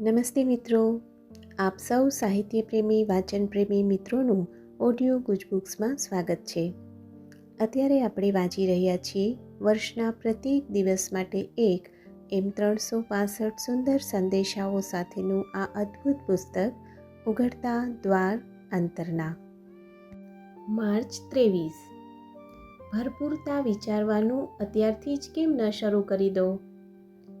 નમસ્તે મિત્રો. આપ સૌ સાહિત્ય પ્રેમી વાચન પ્રેમી મિત્રોનું ઓડિયો ગુજબુક્સમાં સ્વાગત છે. અત્યારે આપણે વાંચી રહ્યા છીએ વર્ષના પ્રત્યેક દિવસ માટે એક એમ ત્રણસો પાસઠ સુંદર સંદેશાઓ સાથેનું આ અદ્ભુત પુસ્તક, ઉઘડતા દ્વાર અંતરના. માર્ચ ત્રેવીસ. ભરપૂરતા વિચારવાનું અત્યારથી જ કેમ ન શરૂ કરી દો?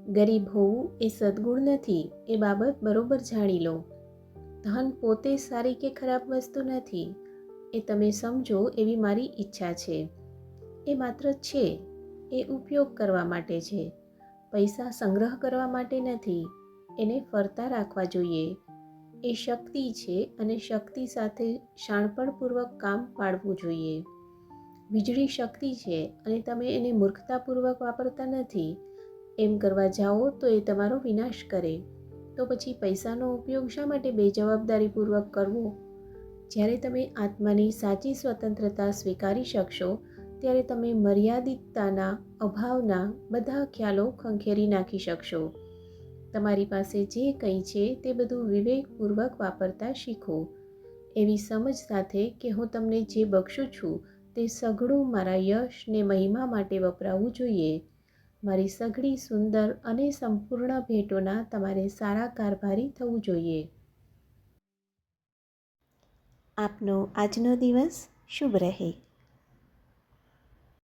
ગરીબ હોવું એ સદગુણ નથી, એ બાબત બરોબર જાણી લો. ધન પોતે સારી કે ખરાબ વસ્તુ નથી, એ તમે સમજો એવી મારી ઈચ્છા છે. એ માત્ર છે, એ ઉપયોગ કરવા માટે છે. પૈસા સંગ્રહ કરવા માટે નથી, એને ફરતા રાખવા જોઈએ. એ શક્તિ છે અને શક્તિ સાથે શાણપણપૂર્વક કામ પાડવું જોઈએ. વીજળી શક્તિ છે અને તમે એને મૂર્ખતાપૂર્વક વાપરતા નથી એમ કરવા જાઓ તો એ તમારો વિનાશ કરે. તો પછી પૈસાનો ઉપયોગ શા માટે બેજવાબદારીપૂર્વક કરવો? જ્યારે તમે આત્માની સાચી સ્વતંત્રતા સ્વીકારી શકશો, ત્યારે તમે મર્યાદિતતાના અભાવના બધા ખ્યાલો ખંખેરી નાખી શકશો. તમારી પાસે જે કંઈ છે તે બધું વિવેકપૂર્વક વાપરતા શીખો. એવી સમજ સાથે કે હું તમને જે બક્ષું છું તે સઘળું મારા યશ ને મહિમા માટે વપરાવવું જોઈએ. મારી સઘળી, સુંદર અને સંપૂર્ણ ભેટોના તમારે સારા કારભારી થવું જોઈએ. આપનો આજનો દિવસ શુભ રહે.